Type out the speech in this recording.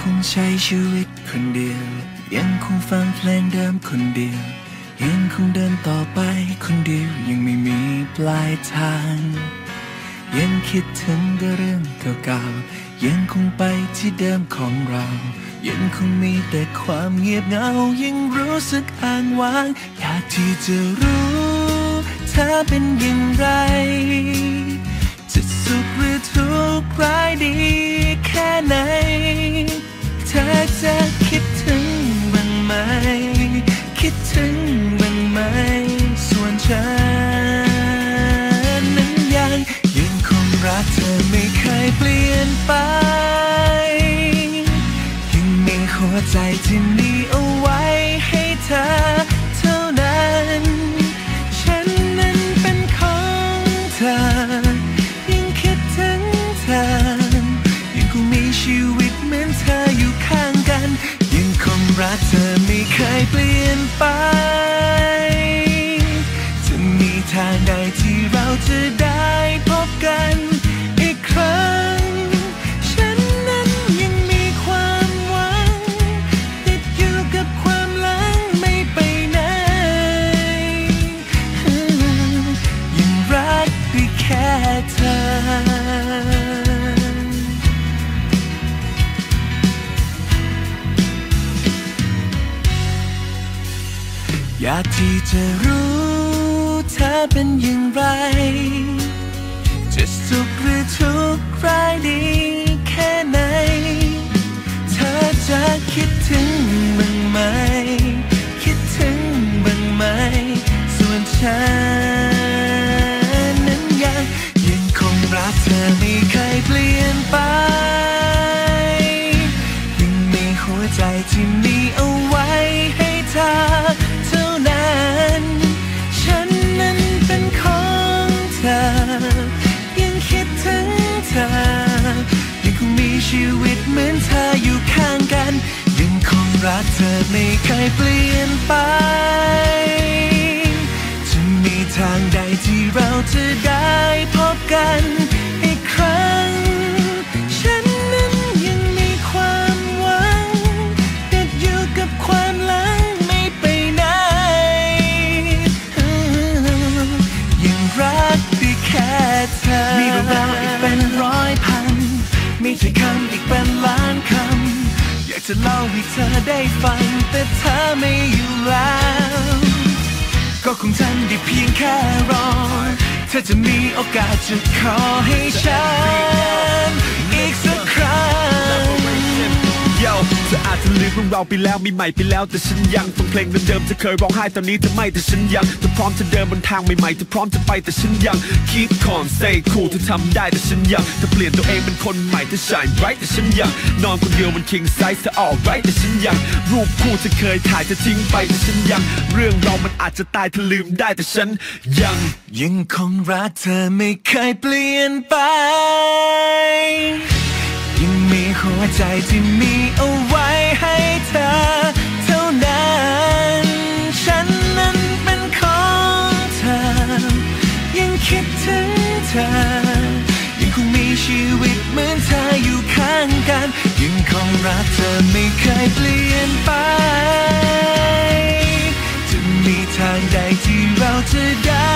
คงใช้ชีวิตคนเดียว ยังคงฟังเพลงเดิมคนเดียว ยังคงเดินต่อไปคนเดียว ยังไม่มีปลายทาง ยังคิดถึงแต่เรื่องเก่าๆ ยังคงไปที่เดิมของเรา ยังคงมีแต่ความเงียบเหงา ยังรู้สึกอ้างว้าง อยากที่จะรู้เธอเป็นอย่างไร จะสุขหรือทุกข์ร้ายดีแค่ไหน จะคิดถึงบ้างไหม คิดถึงบ้างไหม ส่วนฉันนั้นยังยังคงรักเธอไม่เคยเปลี่ยนไป ยังมีหัวใจที่มีเอาไว้ให้เธอเท่านั้น ฉันนั้นเป็นของเธอ คงากที่จะรู้เธอเป็นอย่างไร จะสุขหรือทุกข์ร้ายดีแค่ไหน เธอจะคิดถึงบ้างไหม คิดถึงบ้างไหม ส่วนฉันนั้นยังยังคงรักเธอไม่เคยเปลี่ยนไป ยังมีหัวใจที่มีเอาไว้ให้เธอ ล้านคำ อยากจะเล่าให้เธอได้ฟัง แต่เธอไม่อยู่แล้ว ก็คงทำได้เพียงแค่รอ เธอจะมีโอกาสจะขอให้ฉัน อีกสัก เธออาจจะลืมเรื่องราวไปแล้วมีใหม่ไปแล้วแต่ฉันยังฟังเพลงเดิมๆเธอเคยร้องไห้ตอนนี้เธอไม่แต่ฉันยังเธอพร้อมจะเดินบนทางใหม่ๆเธอพร้อมจะไปแต่ฉันยัง keep calm stay cool เธอทำได้แต่ฉันยังเธอเปลี่ยนตัวเองเป็นคนใหม่เธอ shine bright แต่ฉันยังนอนคนเดียวบน king size เธอ alright แต่ฉันยังรูปคู่เธอเคยถ่ายเธอทิ้งไปแต่ฉันยัง เรื่องเรามันอาจจะตายเธอลืมได้แต่ฉันยังยังคงรักเธอไม่เคยเปลี่ยนไป ยังมีหัวใจที่มีเอา เธอ ยังคงมีชีวิตเหมือนเธออยู่ข้างกัน ยังคงรักเธอไม่เคยเปลี่ยนไป จะมีทางใดที่เราจะได้